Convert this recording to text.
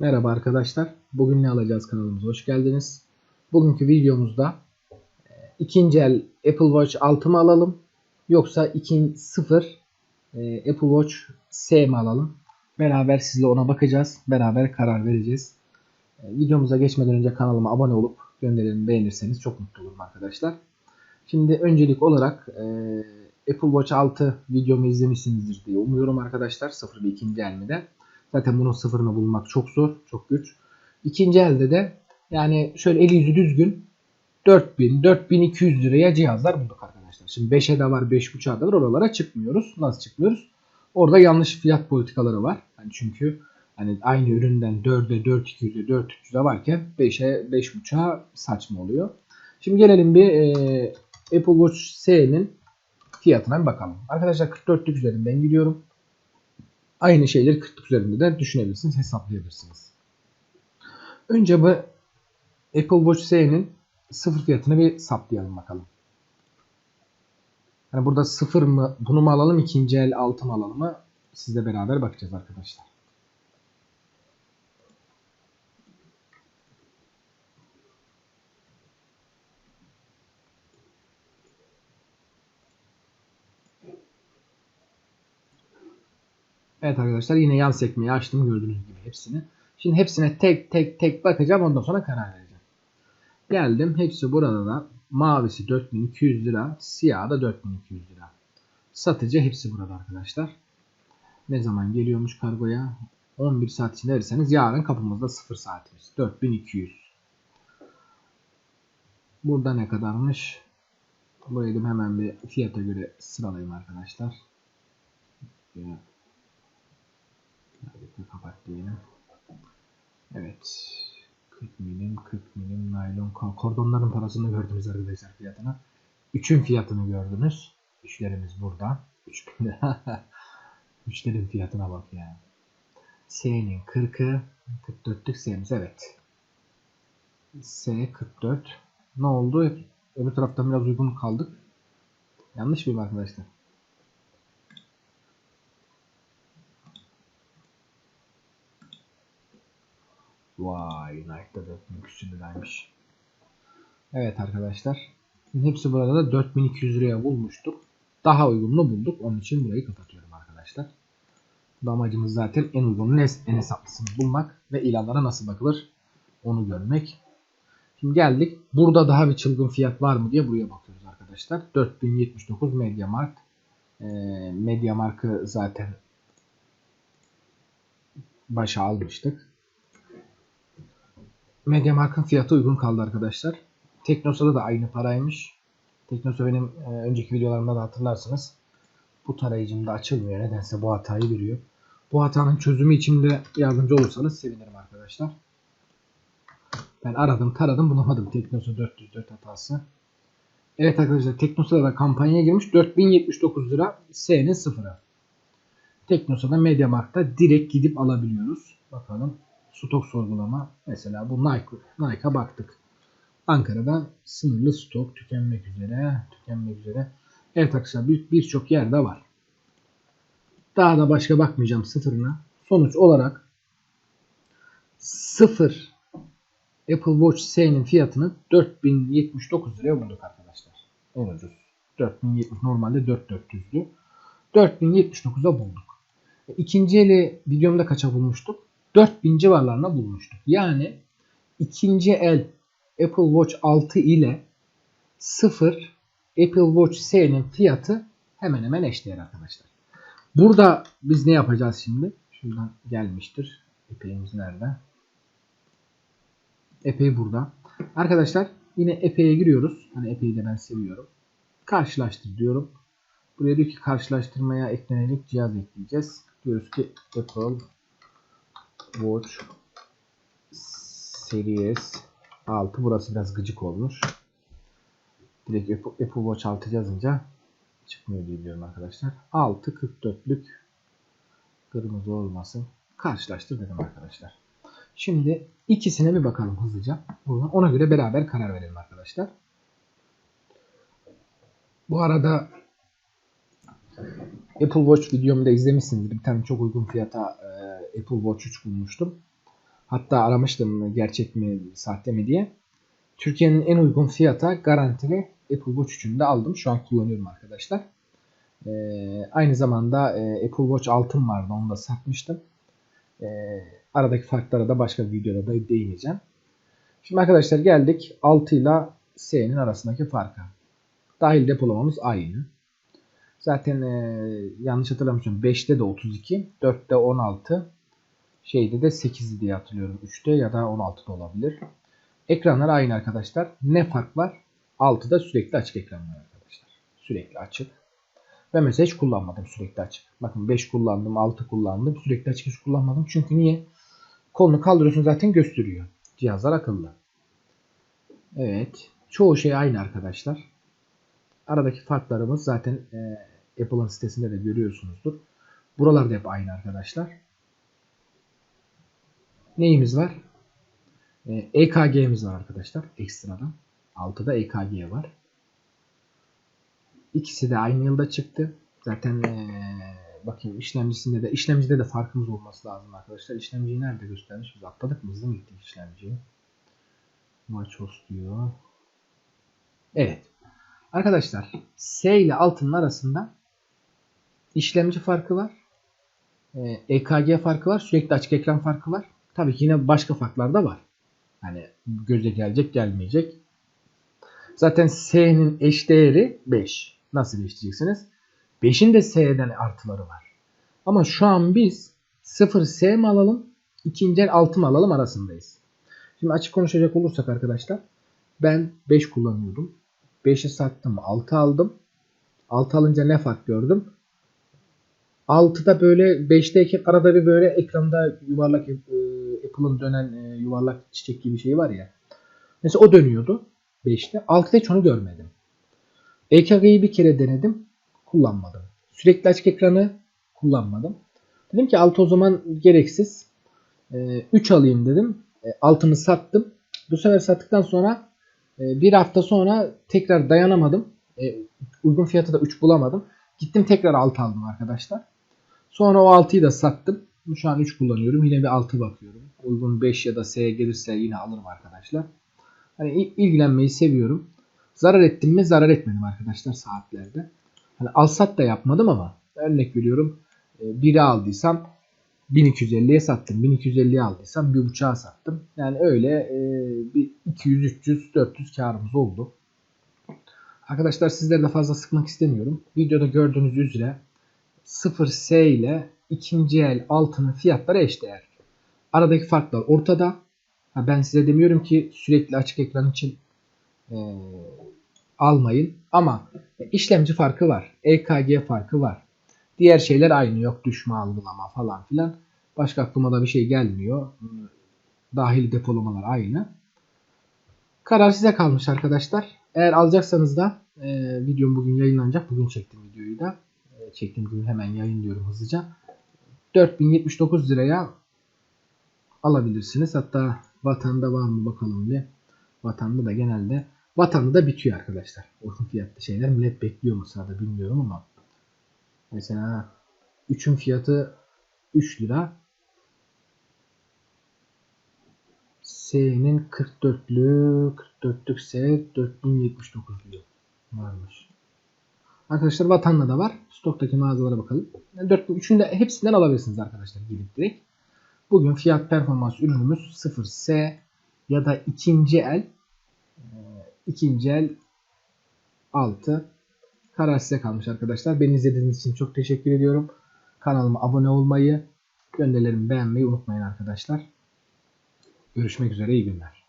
Merhaba arkadaşlar. Bugün ne alacağız kanalımıza hoş geldiniz. Bugünkü videomuzda e, ikinci el Apple Watch 6 mı alalım yoksa 2 0 e, Apple Watch S mi alalım? Beraber sizle ona bakacağız. Beraber karar vereceğiz. E, Videomuza geçmeden önce kanalıma abone olup gönderilerimi beğenirseniz çok mutlu olurum arkadaşlar. Şimdi öncelik olarak Apple Watch 6 videomu izlemişsinizdir diye umuyorum arkadaşlar. 0 ve ikinci el mi de. Zaten bunun sıfırını bulmak çok zor, çok güç. İkinci elde de yani şöyle eli yüzü düzgün 4000, 4200 liraya cihazlar bulduk arkadaşlar. Şimdi 5'e de var, 5.5'a da var. Oralara çıkmıyoruz. Nasıl çıkmıyoruz? Orada yanlış fiyat politikaları var. Yani çünkü hani aynı üründen 4'e, 4200'e, 4300'e varken 5'e, 5.5'a saçma oluyor. Şimdi gelelim bir e, Apple Watch S'nin fiyatına bir bakalım. Arkadaşlar 44'lük üzerinden gidiyorum. Aynı şeyleri 40'lık üzerinde de düşünebilirsiniz, hesaplayabilirsiniz. Önce bu Apple Watch S'nin sıfır fiyatını bir saptayalım bakalım. Yani burada sıfır mı, bunu mu alalım, ikinci el altı mı alalım mı? Sizle beraber bakacağız arkadaşlar. Evet arkadaşlar yine yan sekmeyi açtım gördüğünüz gibi hepsini. Şimdi hepsine tek tek tek bakacağım ondan sonra karar vereceğim. Geldim hepsi burada da mavisi 4200 lira siyahı da 4200 lira. Satıcı hepsi burada arkadaşlar. Ne zaman geliyormuş kargoya? 11 saat içinde verirseniz yarın kapımızda 0 saatimiz. 4200. Burada ne kadarmış? Burayı hemen bir fiyata göre sıralayayım arkadaşlar. Şöyle Hadi kapat diyelim. Evet. 40 milim, 40 milim naylon ko- kordonların parasını gördünüz arkadaşlar fiyatına. Üçün fiyatını gördünüz. Üçlerimiz burada. 3000 lira. Üçlerin fiyatına bak ya. S'nin 40'ı 44'lük S'miz evet. S 44. Ne oldu? Öbür taraftan biraz uygun kaldık. Yanlış mıyım arkadaşlar? Vay 4000 küsür liraymış. Evet arkadaşlar. Hepsi burada da 4200 liraya bulmuştuk. Daha uygununu bulduk. Onun için burayı kapatıyorum arkadaşlar. Bu amacımız zaten en uygununu en hesaplısını bulmak ve ilanlara nasıl bakılır onu görmek. Şimdi geldik. Burada daha bir çılgın fiyat var mı diye buraya bakıyoruz arkadaşlar. 4079 Mediamarkt. Ee, Mediamarkt'ı zaten başa almıştık. Mediamarkt'ın fiyatı uygun kaldı arkadaşlar. Teknosa'da da aynı paraymış. Teknosa benim e, önceki videolarımda da hatırlarsınız. Bu tarayıcımda açılmıyor. Nedense bu hatayı veriyor. Bu hatanın çözümü için de yardımcı olursanız sevinirim arkadaşlar. Ben aradım taradım bulamadım Teknosa 404 hatası. Evet arkadaşlar Teknosa'da da kampanyaya girmiş. 4079 lira S'nin sıfırı. Teknosa'da Mediamarkt'ta direkt gidip alabiliyoruz. Bakalım stok sorgulama. Mesela bu Nike, Nike'a baktık. Ankara'da sınırlı stok tükenmek üzere, tükenmek üzere. Evet arkadaşlar birçok bir yerde var. Daha da başka bakmayacağım sıfırına. Sonuç olarak sıfır Apple Watch S'nin fiyatını 4079 liraya bulduk arkadaşlar. En ucuz. 4070 normalde 4400'dü. 4079'a bulduk. İkinci eli videomda kaça bulmuştuk? 4000 civarlarına bulmuştuk. Yani ikinci el Apple Watch 6 ile 0 Apple Watch S'nin fiyatı hemen hemen eşdeğer arkadaşlar. Burada biz ne yapacağız şimdi? Şuradan gelmiştir. Epeyimiz nerede? Epey burada. Arkadaşlar yine epeye giriyoruz. Hani epeyi de ben seviyorum. Karşılaştır diyorum. Buraya diyor ki karşılaştırmaya eklenecek cihaz ekleyeceğiz. Diyoruz ki Apple Watch Series 6. Burası biraz gıcık olmuş. Direkt Apple, Apple Watch 6 yazınca çıkmıyor diye biliyorum arkadaşlar. 6 44'lük kırmızı olmasın. Karşılaştır dedim arkadaşlar. Şimdi ikisine bir bakalım hızlıca. Ona göre beraber karar verelim arkadaşlar. Bu arada Apple Watch videomu da izlemişsinizdir. Bir tane çok uygun fiyata e, Apple Watch 3 bulmuştum. Hatta aramıştım gerçek mi sahte mi diye. Türkiye'nin en uygun fiyata garantili Apple Watch 3'ünü de aldım. Şu an kullanıyorum arkadaşlar. Ee, aynı zamanda e, Apple Watch altın vardı. Onu da satmıştım. Ee, aradaki farklara da başka bir videoda da değineceğim. Şimdi arkadaşlar geldik 6 ile S'nin arasındaki farka. Dahil depolamamız aynı. Zaten e, yanlış hatırlamıyorsam 5'te de 32, 4'te 16, şeyde de 8 diye hatırlıyorum. 3'te ya da 16'da olabilir. Ekranlar aynı arkadaşlar. Ne fark var? 6'da sürekli açık ekran var arkadaşlar. Sürekli açık. Ben mesela hiç kullanmadım sürekli açık. Bakın 5 kullandım, 6 kullandım. Sürekli açık hiç kullanmadım. Çünkü niye? Kolunu kaldırıyorsun zaten gösteriyor. Cihazlar akıllı. Evet. Çoğu şey aynı arkadaşlar. Aradaki farklarımız zaten e, Apple'ın sitesinde de görüyorsunuzdur. Buralarda hep aynı arkadaşlar. Neyimiz var? E, EKG'miz var arkadaşlar ekstradan. 6'da EKG var. İkisi de aynı yılda çıktı. Zaten ee, bakayım işlemcisinde de işlemcide de farkımız olması lazım arkadaşlar. İşlemciyi nerede göstermiş? Biz atladık mı? Hızlı mı gittik işlemciyi? Maços diyor. Evet. Arkadaşlar S ile altının arasında işlemci farkı var. Ee, EKG farkı var. Sürekli açık ekran farkı var. Tabii ki yine başka farklar da var. Hani göze gelecek gelmeyecek. Zaten S'nin eş değeri 5. Nasıl değiştireceksiniz? 5'in de S'den artıları var. Ama şu an biz 0 S mi alalım? ikinci el 6 mı alalım arasındayız. Şimdi açık konuşacak olursak arkadaşlar. Ben 5 kullanıyordum. 5'i sattım 6 aldım. 6 alınca ne fark gördüm? 6'da böyle 5'teyken arada bir böyle ekranda yuvarlak Apple'ın dönen e, yuvarlak çiçek gibi şey var ya. Mesela o dönüyordu 5'te. 6'da hiç onu görmedim. EKG'yi bir kere denedim. Kullanmadım. Sürekli açık ekranı kullanmadım. Dedim ki 6 o zaman gereksiz. E, 3 alayım dedim. E, altını sattım. Bu sefer sattıktan sonra e, bir hafta sonra tekrar dayanamadım. E, uygun fiyatı da 3 bulamadım. Gittim tekrar 6 aldım arkadaşlar. Sonra o 6'yı da sattım. Şu an 3 kullanıyorum. Yine bir 6 bakıyorum. Uygun 5 ya da S gelirse yine alırım arkadaşlar. Hani ilgilenmeyi seviyorum. Zarar ettim mi? Zarar etmedim arkadaşlar saatlerde. Hani alsat da yapmadım ama örnek veriyorum. E, biri aldıysam 1250'ye sattım. 1250'ye aldıysam 1.5'a sattım. Yani öyle e, bir 200, 300, 400 karımız oldu. Arkadaşlar sizleri de fazla sıkmak istemiyorum. Videoda gördüğünüz üzere 0S ile ikinci el altının fiyatları eşdeğer. Aradaki farklar ortada. Ben size demiyorum ki sürekli açık ekran için e, almayın. Ama işlemci farkı var. EKG farkı var. Diğer şeyler aynı. Yok düşme algılama falan filan. Başka aklıma da bir şey gelmiyor. Dahil depolamalar aynı. Karar size kalmış arkadaşlar. Eğer alacaksanız da e, videom bugün yayınlanacak. Bugün çektim videoyu da. E, çektiğim gibi hemen yayınlıyorum hızlıca. 4079 liraya alabilirsiniz. Hatta vatanda var mı bakalım bir. Vatanda da genelde vatanda da bitiyor arkadaşlar. Uygun fiyatlı şeyler millet bekliyor mu sırada bilmiyorum ama mesela 3'ün fiyatı 3 lira. S'nin 44'lü 44'lük S 4079 diyor. Varmış. Arkadaşlar vatanda da var. Stoktaki mağazalara bakalım. Yani 4, üçünü de hepsinden alabilirsiniz arkadaşlar gidip direkt. Bugün fiyat performans ürünümüz 0S ya da ikinci el ikinci el 6 karar size kalmış arkadaşlar. Beni izlediğiniz için çok teşekkür ediyorum. Kanalıma abone olmayı, gönderilerimi beğenmeyi unutmayın arkadaşlar. Görüşmek üzere iyi günler.